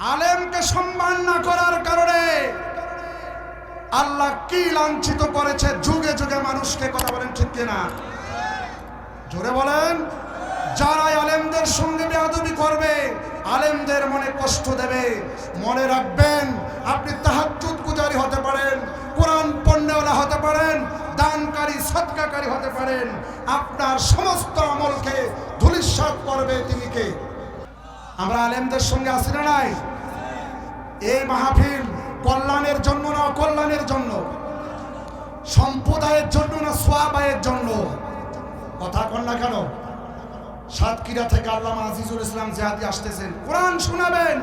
আলেমকে সম্মান না করার কারণে আল্লাহ কি লাঞ্ছিত করেছে যুগে যুগে মানুষকে কথা বলেন ঠিক কিনা? জোরে বলেন। যারা আলেমদের সঙ্গে বেয়াদবি করবে, আলেমদের মনে কষ্ট দেবে। মনে রাখবেন, আপনি তাহাজ্জুদ গুজারি হতে পারেন, কোরআন পণ্যওয়ালা হতে পারেন, দানকারী সৎকাকারী হতে পারেন। আপনার সমস্ত আমলকে ধুলিস্বাদ করবে তিনি কে? আমরা আলেমদের সঙ্গে আসি না নাই? এই মাহফিল কল্যাণের জন্য না অকল্যাণের জন্য? সম্প্রদায়ের জন্য না সোয়াবায়ের জন্য? কথা কন না কেন? সাতক্ষীরা থেকে আল্লামা আজিজুল ইসলাম জিহাদি আসতেছেন। কোরআন শোনাবেন।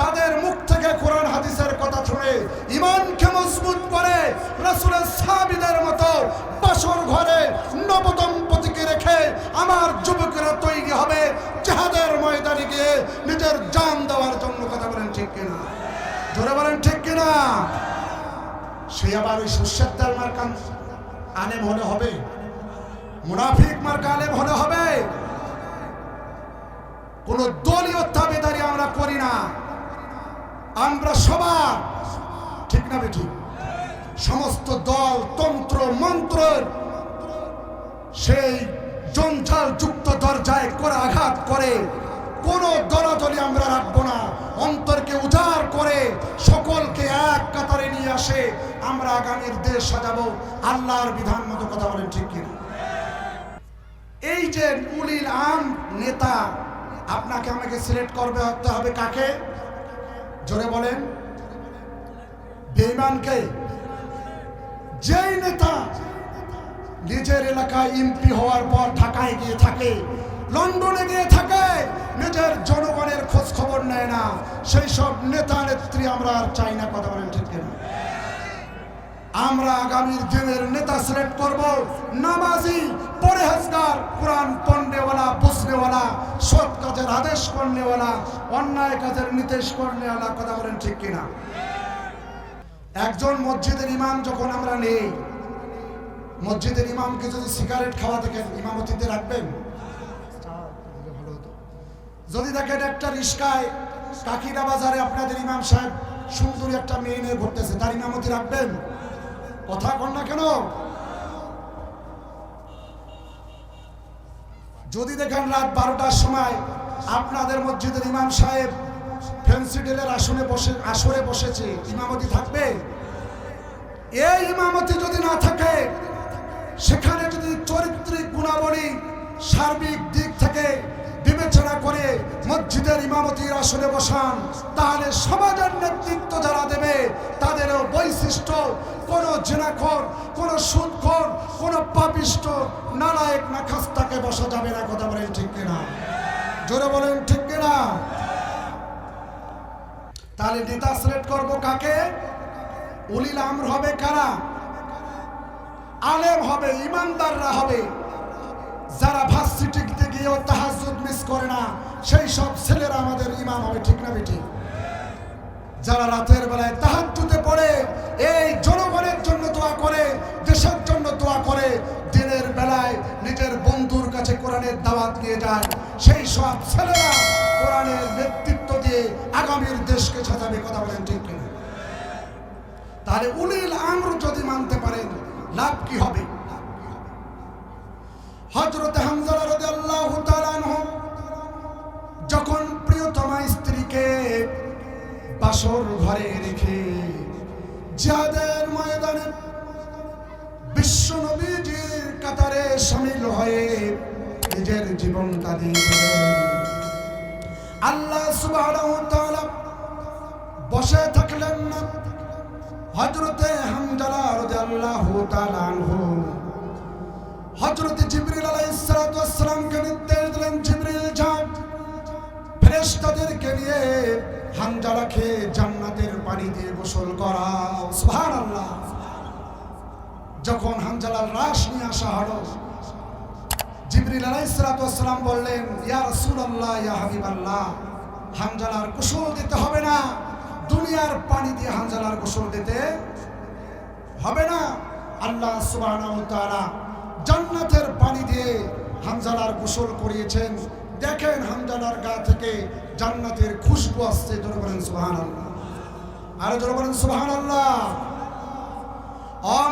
তাদের মুখ থেকে কোরআন হাদিসের কথা শুনে ইমানকে মজবুত করে রাসূলের সাহাবীদের মতো বাসর ঘরে নবদম্পতিকে রেখে আমার যুবকেরা তৈরি হবে জিহাদের ময়দানে গিয়ে জান দেওয়ার জন্য কথা বলেন ঠিক কিনা? জোরে বলেন ঠিক কিনা? সে আবার ওই শস্যের তেল মার্কান আলেম হলে হবে। মুনাফিক মার্কা আলেম হলে হবে। কোন দলীয় দাবিদারি আমরা করি না। আমরা সবার, ঠিক না বেঠিক সমস্ত দল, তন্ত্র, মন্ত্র সেই জঞ্জাল যুক্ত দরজায় করে আঘাত করে। কোন দলাদলি আমরা রাখব না। অন্তরকে উজাড় করে সকলকে এক কাতারে নিয়ে আসে। আমরা আগামীর দেশ সাজাবো। আল্লাহর বিধান মতো কথা বলেন ঠিক কিনা? এই যে উলিল আম নেতা, আপনাকে আমাকে সিলেক্ট করবে হতে হবে কাকে? জোরে বলেন। বেইমানকে যেই নেতা নিজের এলাকায় এমপি হওয়ার পর ঢাকায় গিয়ে থাকে, লন্ডনে গিয়ে থাকে নিজের জনগণের খোঁজ খবর নেয় না। সেই সব নেতা নেত্রী আমরা আর চাই না, কথা বলেন ঠিক কিনা? আমরা আগামীর দিনের নেতা সিলেক্ট করব। নামাজি, পরেহেজগার, কোরআন পড়নেওয়ালা বুঝনেওয়ালা, সৎ কাজের আদেশ করনেওয়ালা, অন্যায় কাজের নির্দেশ করনেওয়ালা, কথা বলেন ঠিক কিনা? একজন মসজিদের ইমাম যখন আমরা নেই, মসজিদের ইমামকে যদি সিগারেট খাওয়া থেকে ইমামতিতে রাখবেন? যদি দেখেন একটা রিস্কায় কাকিরা বাজারে আপনাদের ইমাম সাহেব সুন্দরী একটা মেয়ে নিয়ে ঘুরতেছে, তার ইমামতি রাখবেন? কথা কন না কেন? যদি দেখেন রাত বারোটার সময় আপনাদের মসজিদের ইমাম সাহেব ফেন্সিডেলের আসনে বসে, আসরে বসেছে, ইমামতি থাকবে? এই ইমামতি যদি না থাকে, সেখানে মসজিদের ইমামতির আসনে বসান, তাহলে সমাজের নেতৃত্ব যারা দেবে, তাদেরও বৈশিষ্ট্য। কোনো জেনাখর, কোনো সুদখর, কোনো পাপিষ্ট নালায়ক না খাস্তাকে বসা যাবে না, কথা বলেন ঠিক কিনা? জোরে বলেন ঠিক কিনা? তাহলে নেতা সিলেক্ট করব কাকে? উলিল আমর হবে কারা? আলেম হবে, ইমানদাররা হবে। যারা ভার্সিটিতে গিয়েও তাহাজুদ মিস করে না সেই সব ছেলেরা আমাদের ইমাম হবে, ঠিক না বেঠিক? যারা রাতের বেলায় তাহাজ্জুদে পড়ে, এই জনগণের জন্য দোয়া করে, দেশের জন্য দোয়া করে, দিনের বেলায় নিজের বন্ধুর কাছে কোরআনের দাওয়াত নিয়ে যায়। সেই সব ছেলেরা কোরআনের নেতৃত্ব দিয়ে আগামীর দেশকে সাজাবে কথা বলেন ঠিক কিনা? তাহলে উলিল আমর যদি মানতে পারেন, লাভ কি হবে? হজরত হামজালা রাদিয়াল্লাহু যখন প্রিয়তমা স্ত্রীকে বাসর ঘরে রেখে জিহাদের ময়দানে বিশ্ব নবীজির কাতারে সামিল হয়ে নিজের জীবনটা দিয়ে আল্লাহ ওয়া বসে থাকলেন না। রাদিয়াল্লাহু তাআলা আনহু। হযরত জিবরিল হামজালাকে জান্নাতের পানি দিয়ে গোসল করাও। সুবহানাল্লাহ। যখন হামজালার লাশ নিয়ে আসা হলো, জিবরিল আলাইহিস সালাতু ওয়াস সালাম বললেন, ইয়া হাবিবাল্লাহ হামজালার গোসল দিতে হবে না। দুনিয়ার পানি দিয়ে হামজালার গোসল দিতে হবে না। আল্লাহ তাআলা জান্নাতের পানি দিয়ে হামজালার গোসল করিয়েছেন। দেখেন হামজালার গা থেকে জান্নাতের খুশবু আসছে জোরে বলেন সুবহান আল্লাহ আরও জোরে বলেন সুবহান আল্লাহ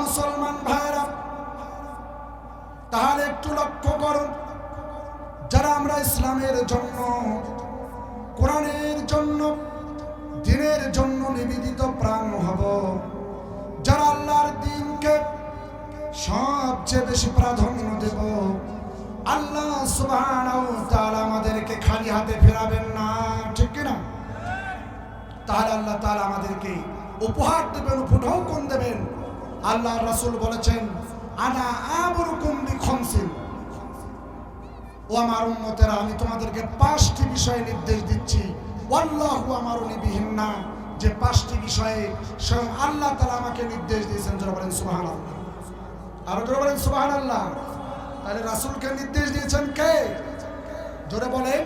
মুসলমান ভাইরা তাহলে একটু লক্ষ্য করুন, যারা আমরা ইসলামের জন্য, কোরআনের জন্য, দিনের জন্য নিবেদিত প্রাণ হব, যারা আল্লাহর দিনকে সবচেয়ে বেশি প্রাধান্য দেব আল্লাহ ওয়া আমাদেরকে খালি হাতে ফেরাবেন না, ঠিক কি না তাহলে আল্লাহ তাআলা আমাদেরকে উপহার দেবেন, উপঢৌকন দেবেন। আল্লাহ রাসূল বলেছেন, আনা আমরুকুম বিখমসিন। ও আমার উম্মতেরা, আমি তোমাদেরকে পাঁচটি বিষয়ে নির্দেশ দিচ্ছি। ওয়াল্লাহু আমারুনি বিহিন্না, যে পাঁচটি বিষয়ে স্বয়ং আল্লাহ তাআলা আমাকে নির্দেশ দিয়েছেন যারা বলেন সুবহানাল্লাহ। আরও জোরে বলেন সুবহানাল্লাহ। তাহলে রাসূলকে নির্দেশ দিয়েছেন কে? জোরে বলেন।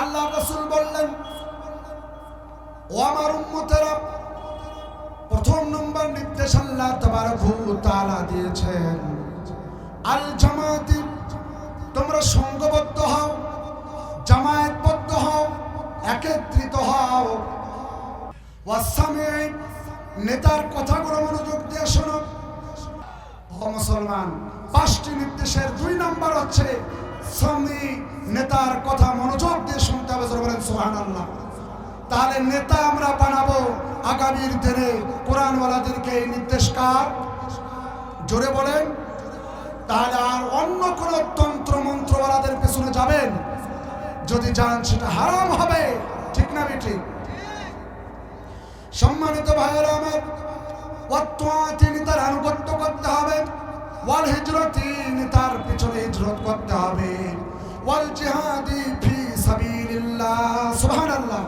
আল্লাহ রাসূল বললেন, ও আমার উম্মতেরা, প্রথম নম্বর নির্দেশ আল্লাহ তাআলা দিয়েছেন। আল জামাতি তোমরা সংঘবদ্ধ হও, জামায়াতবদ্ধ হও, একত্রিত হও। ওয়াসামি নেতার কথাগুলো মনোযোগ দিয়ে শোনো। মুসলমান। পাঁচটি নির্দেশের দুই নাম্বার হচ্ছে সামি নেতার কথা মনোযোগ দিয়ে শুনতে হবে বলেন, সুবহানাল্লাহ। তাহলে নেতা আমরা বানাবো আগামীর দিনে। কোরআনওয়ালাদেরকে এই নির্দেশ কার? জোরে বলেন। তাহলে আর অন্য কোন তন্ত্র মন্ত্রওয়ালাদের পেছনে যাবেন? যদি যান, সেটা হারাম হবে। ঠিক না ঠিক সম্মানিত ভাইয়েরা আমার তিনি তার আনুগত্য করতে হবে। ওয়াল তিনি তার পিছনে হিজরত করতে হবে। ওয়াল জিহাদি ফি সাবিলিল্লাহ, সুবহানাল্লাহ।